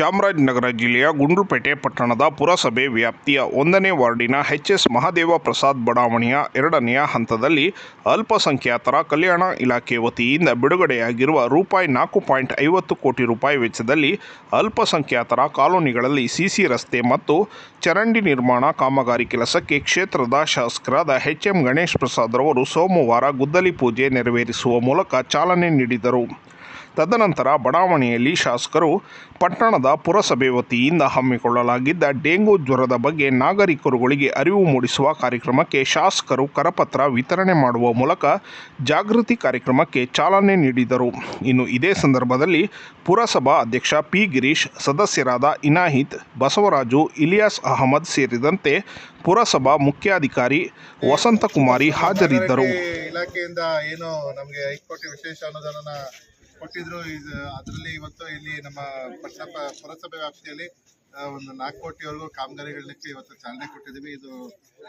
ಚಾಮರಾಜನಗರ ಜಿಲ್ಲೆಯ ಗುಂಡ್ಲುಪೇಟೆ ಪಟ್ಟಣದ ಪುರಸಭೆ ವ್ಯಾಪ್ತಿಯ ಒಂದನೇ ವಾರ್ಡಿನ ಎಚ್ ಎಸ್ ಮಹಾದೇವ ಪ್ರಸಾದ್ ಬಡಾವಣೆಯ ಎರಡನೆಯ ಹಂತದಲ್ಲಿ ಅಲ್ಪಸಂಖ್ಯಾತರ ಕಲ್ಯಾಣ ಇಲಾಖೆ ವತಿಯಿಂದ ಬಿಡುಗಡೆಯಾಗಿರುವ ರೂಪಾಯಿ ನಾಲ್ಕು ಪಾಯಿಂಟ್ ಐವತ್ತು ಕೋಟಿ ರೂಪಾಯಿ ವೆಚ್ಚದಲ್ಲಿ ಅಲ್ಪಸಂಖ್ಯಾತರ ಕಾಲೋನಿಗಳಲ್ಲಿ ಸಿಸಿ ರಸ್ತೆ ಮತ್ತು ಚರಂಡಿ ನಿರ್ಮಾಣ ಕಾಮಗಾರಿ ಕೆಲಸಕ್ಕೆ ಕ್ಷೇತ್ರದ ಶಾಸಕರಾದ ಎಚ್ ಎಂ ಗಣೇಶ್ ಪ್ರಸಾದ್ ರವರು ಸೋಮವಾರ ಗುದ್ದಲಿ ಪೂಜೆ ನೆರವೇರಿಸುವ ಮೂಲಕ ಚಾಲನೆ ನೀಡಿದರು. ತದನಂತರ ಬಡಾವಣೆಯಲ್ಲಿ ಶಾಸಕರು ಪಟ್ಟಣದ ಪುರಸಭೆ ವತಿಯಿಂದ ಹಮ್ಮಿಕೊಳ್ಳಲಾಗಿದ್ದ ಡೆಂಗು ಜ್ವರದ ಬಗ್ಗೆ ನಾಗರಿಕರುಗಳಿಗೆ ಅರಿವು ಮೂಡಿಸುವ ಕಾರ್ಯಕ್ರಮಕ್ಕೆ ಶಾಸಕರು ಕರಪತ್ರ ವಿತರಣೆ ಮಾಡುವ ಮೂಲಕ ಜಾಗೃತಿ ಕಾರ್ಯಕ್ರಮಕ್ಕೆ ಚಾಲನೆ ನೀಡಿದರು. ಇನ್ನು ಇದೇ ಸಂದರ್ಭದಲ್ಲಿ ಪುರಸಭಾ ಅಧ್ಯಕ್ಷ ಪಿ ಗಿರೀಶ್, ಸದಸ್ಯರಾದ ಇನಾಹಿತ್, ಬಸವರಾಜು, ಇಲಿಯಾಸ್ ಅಹಮದ್ ಸೇರಿದಂತೆ ಪುರಸಭಾ ಮುಖ್ಯಾಧಿಕಾರಿ ವಸಂತಕುಮಾರಿ ಹಾಜರಿದ್ದರು. ಇಲಾಖೆ- ಇಲಾಖೆಯಿಂದ ಏನು ನಮಗೆ ಹೈಕೋರ್ಟ್ ವಿಶೇಷ ಅನುದಾನನ ಕೊಟ್ಟಿದ್ರು. ಅದರಲ್ಲಿ ಇವತ್ತು ಇಲ್ಲಿ ನಮ್ಮ ಪಟ್ಟಣ ಪುರಸಭೆ ವ್ಯಾಪ್ತಿಯಲ್ಲಿ ಒಂದು ನಾಲ್ಕು ಕೋಟಿವರೆಗೂ ಕಾಮಗಾರಿಗಳಕ್ಕೆ ಇವತ್ತು ಚಾಲನೆ ಕೊಟ್ಟಿದ್ದೀವಿ. ಇದು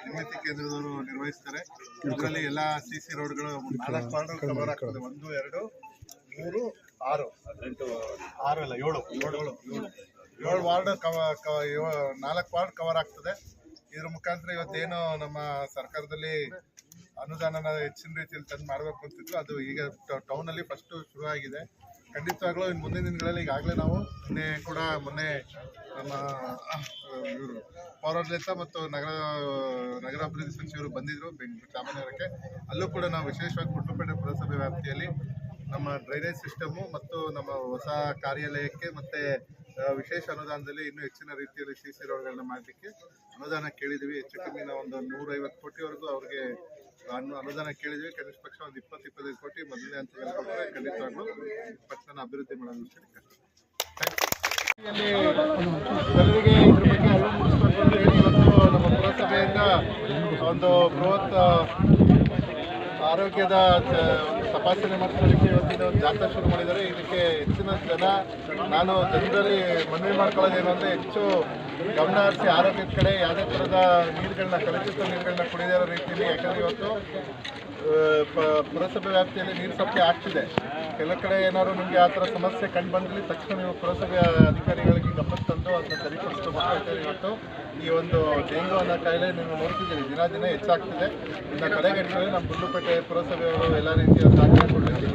ನಿರ್ಮಿತಿ ಕೇಂದ್ರದವರು ನಿರ್ವಹಿಸ್ತಾರೆ. ಇದರಲ್ಲಿ ಎಲ್ಲ ಸಿ ಸಿ ರೋಡ್ಗಳು ನಾಲ್ಕು ವಾರ್ಡ್ಗಳು ಕವರ್ ಆಗ್ತದೆ. ಒಂದು ಎರಡು ಮೂರು ಆರು. ಆರು ಅಲ್ಲ ಏಳು. ಏಳು ಏಳು ವಾರ್ಡ್ ಕವ ಕವ ನಾಲ್ಕು ವಾರ್ಡ್ ಕವರ್ ಆಗ್ತದೆ. ಇದ್ರ ಮುಖಾಂತರ ಇವತ್ತೇನು ನಮ್ಮ ಸರ್ಕಾರದಲ್ಲಿ ಅನುದಾನನ ಹೆಚ್ಚಿನ ರೀತಿಯಲ್ಲಿ ತಂದು ಮಾಡಬೇಕು ಅಂತಿದ್ರು ಅದು ಈಗ ಟೌನ್ ಅಲ್ಲಿ ಫಸ್ಟ್ ಶುರು ಆಗಿದೆ ಖಂಡಿತವಾಗ್ಲೂ ಇನ್ನು ಮುಂದಿನ ದಿನಗಳಲ್ಲಿ ಈಗಾಗಲೇ ನಾವು ಮೊನ್ನೆ ಕೂಡ ಮೊನ್ನೆ ನಮ್ಮ ಇವರು ಪೌರಾಡಳಿತ ಮತ್ತು ನಗರ, ನಗರಾಭಿವೃದ್ಧಿ ಸಚಿವರು ಬಂದಿದ್ರು ಬೆಂಗಳೂರು ಚಾಮರಾಜನಗರಕ್ಕೆ ಅಲ್ಲೂ ಕೂಡ ನಾವು ವಿಶೇಷವಾಗಿ ಕುಟುಂಬಪೇಟೆ ಪುರಸಭೆ ವ್ಯಾಪ್ತಿಯಲ್ಲಿ ನಮ್ಮ ಡ್ರೈನೇಜ್ ಸಿಸ್ಟಮು ಮತ್ತು ನಮ್ಮ ಹೊಸ ಕಾರ್ಯಾಲಯಕ್ಕೆ ಮತ್ತೆ ವಿಶೇಷ ಅನುದಾನದಲ್ಲಿ ಇನ್ನೂ ಹೆಚ್ಚಿನ ರೀತಿಯಲ್ಲಿ ಸಿ ಸಿ ಮಾಡಲಿಕ್ಕೆ ಅನುದಾನ ಕೇಳಿದ್ವಿ. ಹೆಚ್ಚು ಕಮ್ಮಿ ಒಂದು ನೂರೈವತ್ತು ಕೋಟಿವರೆಗೂ ಅವ್ರಿಗೆ ಅನು ಅನುದಾನ ಕೇಳಿದ್ವಿ. ಕನಿಷ್ಠ ಪಕ್ಷ ಒಂದು ಇಪ್ಪತ್ತು ಇಪ್ಪತ್ತೈದು ಕೋಟಿ ಮೊದಲನೇ ಅಂತ ಹೇಳ್ಕೊಂಡ್ರೆ ಖಂಡಿತವಾಗ್ಲೂ ಪಕ್ಷನ ಅಭಿವೃದ್ಧಿ ಮಾಡೋದು ಅಂತ ಹೇಳಿ ನಮ್ಮ ಪುರಸಭೆಯಿಂದ ಒಂದು ಬೃಹತ್ ಆರೋಗ್ಯದ ತಪಾಸಣೆ ಮಾಡಿಸೋದಕ್ಕೆ ಇವತ್ತಿನ ಒಂದು ಜಾಥಾ ಶುರು ಮಾಡಿದ್ದಾರೆ. ಇದಕ್ಕೆ ಹೆಚ್ಚಿನ ಜನ, ನಾನು ಜನರಲ್ಲಿ ಮನವಿ ಮಾಡ್ಕೊಳ್ಳೋದೇನು ಅಂದರೆ ಹೆಚ್ಚು ಗಮನ ಹರಿಸಿ ಆರೋಗ್ಯದ ಕಡೆ ಯಾವುದೇ ಥರದ ನೀರುಗಳನ್ನ, ಕಲುಷಿತ ನೀರುಗಳನ್ನ ಕುಡಿದಿರೋ ರೀತಿಯಲ್ಲಿ. ಯಾಕಂದರೆ ಇವತ್ತು ಪುರಸಭೆ ವ್ಯಾಪ್ತಿಯಲ್ಲಿ ನೀರು ಸಪ್ಲೈ ಆಗ್ತಿದೆ. ಕೆಲ ಕಡೆ ಏನಾದ್ರು ನಿಮಗೆ ಆ ಥರ ಸಮಸ್ಯೆ ಕಂಡು ಬಂದಲ್ಲಿ ತಕ್ಷಣ ನೀವು ಪುರಸಭೆ ಅಧಿಕಾರಿಗಳಿಗೆ ಗಮನ ತಂದು ಅದನ್ನ ಸರಿಪಡಿಸ್ಕೋಬೇಕು ಅಂತೇಳಿ ಇವತ್ತು ಈ ಒಂದು ಡೆಂಗು ಅನ್ನೋ ಕಾಯಿಲೆ ನೀವು ನೋಡ್ತಿದ್ದೀರಿ. ದಿನ ದಿನ ಹೆಚ್ಚಾಗ್ತಿದೆ. ಇನ್ನು ಕಡೆಗಟ್ಟಲು ನಮ್ಮ ಗುಂಡ್ಲುಪೇಟೆ ಪುರಸಭೆಯವರು ಎಲ್ಲ ರೀತಿಯ ಸಹಕಾರ ಕೊಡಲಿಕ್ಕೆ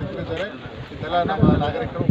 ಸಿಗ್ತಿದ್ದಾರೆ. ಇದೆಲ್ಲ ನಮ್ಮ ನಾಗರಿಕರು